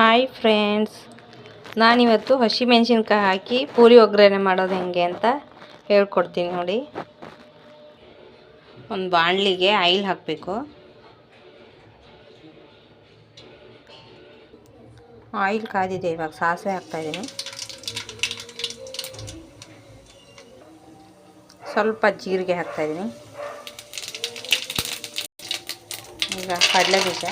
Hi friends. ನಾನಿವತ್ತು ಹಸಿಮೆಣ್ಸಿನ್ಕಾಯಿ ಹಾಕಿ ಪೂರಿ ಒಗ್ಗರಣೆ ಮಾಡೋದು ಹೆಂಗೆ ಅಂತ ಹೇಳ್ಕೊಡ್ತೀನಿ ನೋಡಿ. ಒಂದು ಬಾಣಲಿಗೆ ಆಯಿಲ್ ಹಾಕಬೇಕು. ಆಯಿಲ್ ಕಾದಿದೆ, ಇವಾಗ ಸಾಸಿವೆ ಹಾಕ್ತಾಯಿದ್ದೀನಿ ಸ್ವಲ್ಪ ಜೀರಿಗೆ ಹಾಕ್ತಾಯಿದ್ದೀನಿ ಈಗ ಕಡಲೆ ಬೀಜ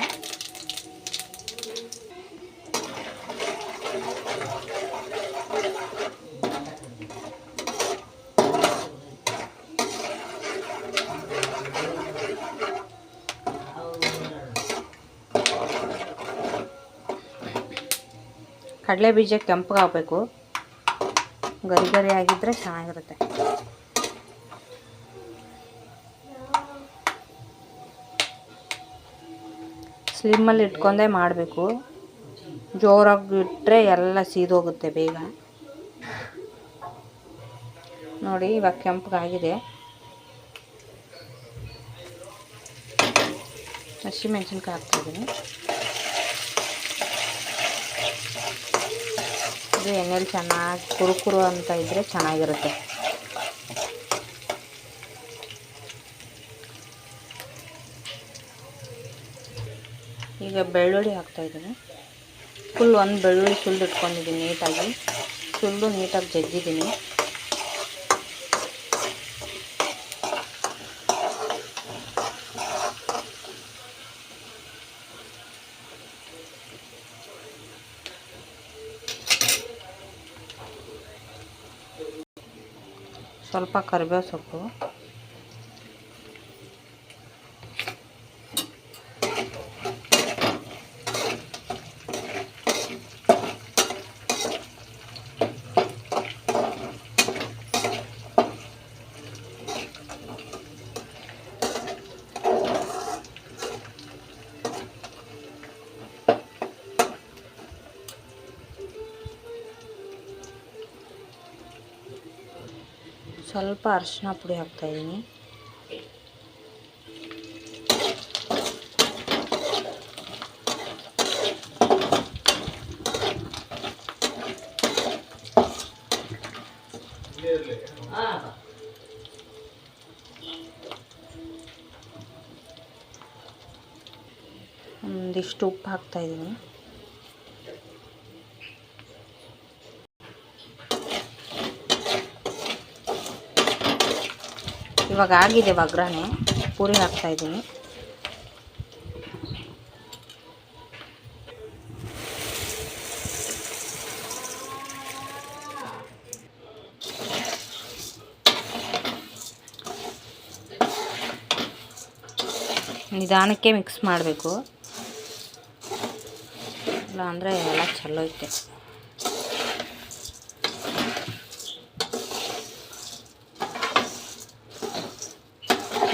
ಕಡಲೆ ಬೀಜ ಕೆಂಪಗಾಗಬೇಕು. ಗರಿ ಗರಿ ಆಗಿದ್ದರೆ ಚೆನ್ನಾಗಿರುತ್ತೆ. ಸ್ಲಿಮ್ಮಲ್ಲಿ ಇಟ್ಕೊಂಡೇ ಮಾಡಬೇಕು. ಜೋರಾಗಿ ಇಟ್ಟರೆ ಎಲ್ಲ ಸೀದೋಗುತ್ತೆ ಬೇಗ. ನೋಡಿ, ಇವಾಗ ಕೆಂಪಗಾಗಿದೆ. ಹಸಿಮೆಣ್ಸಿನ್ಕಾಯಿ ಹಾಕ್ತಾಯಿದ್ದೀನಿ ಇದು ಎಣ್ಣೆಲಿ ಚೆನ್ನಾಗಿ ಕುರುಕುರು ಅಂತ ಇದ್ದರೆ ಚೆನ್ನಾಗಿರುತ್ತೆ. ಈಗ ಬೆಳ್ಳುಳ್ಳಿ ಹಾಕ್ತಾಯಿದ್ದೀನಿ ಫುಲ್ ಒಂದು ಬೆಳ್ಳುಳ್ಳಿ ಸುಲ್ದು ಇಟ್ಕೊಂಡಿದ್ದೀನಿ ನೀಟಾಗಿ. ಸುಲ್ದು ನೀಟಾಗಿ ಜಜ್ಜಿದ್ದೀನಿ. ಸ್ವಲ್ಪ ಕರಿಬೇವು ಸೊಪ್ಪು. ಸ್ವಲ್ಪ ಅರಿಶಿನ ಪುಡಿ ಹಾಕ್ತಾಯಿದ್ದೀನಿ ಒಂದಿಷ್ಟು ಉಪ್ಪು ಹಾಕ್ತಾಯಿದ್ದೀನಿ ಇವಾಗ ಆಗಿದೆ ಒಗ್ಗರಣೆ ಪೂರಿ ಹಾಕ್ತಾಯಿದ್ದೀನಿ ನಿಧಾನಕ್ಕೆ ಮಿಕ್ಸ್ ಮಾಡಬೇಕು. ಇಲ್ಲ ಅಂದರೆ ಎಲ್ಲ ಚಲೋ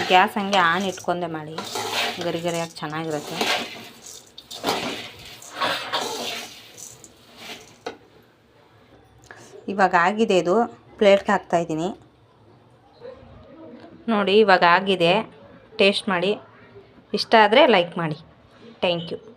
ಗ್ಯಾಸ್ ಹಂಗೆ ಆನ್ ಇಟ್ಕೊಂಡೆ ಮಾಡಿ. ಗರಿ ಗರಿಯಾಗಿ ಚೆನ್ನಾಗಿರುತ್ತೆ. ಇವಾಗ ಆಗಿದೆ ಇದು. ಪ್ಲೇಟ್ಗೆ ಹಾಕ್ತಾಯಿದ್ದೀನಿ ನೋಡಿ, ಇವಾಗ ಆಗಿದೆ. ಟೇಸ್ಟ್ ಮಾಡಿ. ಇಷ್ಟ ಆದರೆ ಲೈಕ್ ಮಾಡಿ. Thank you.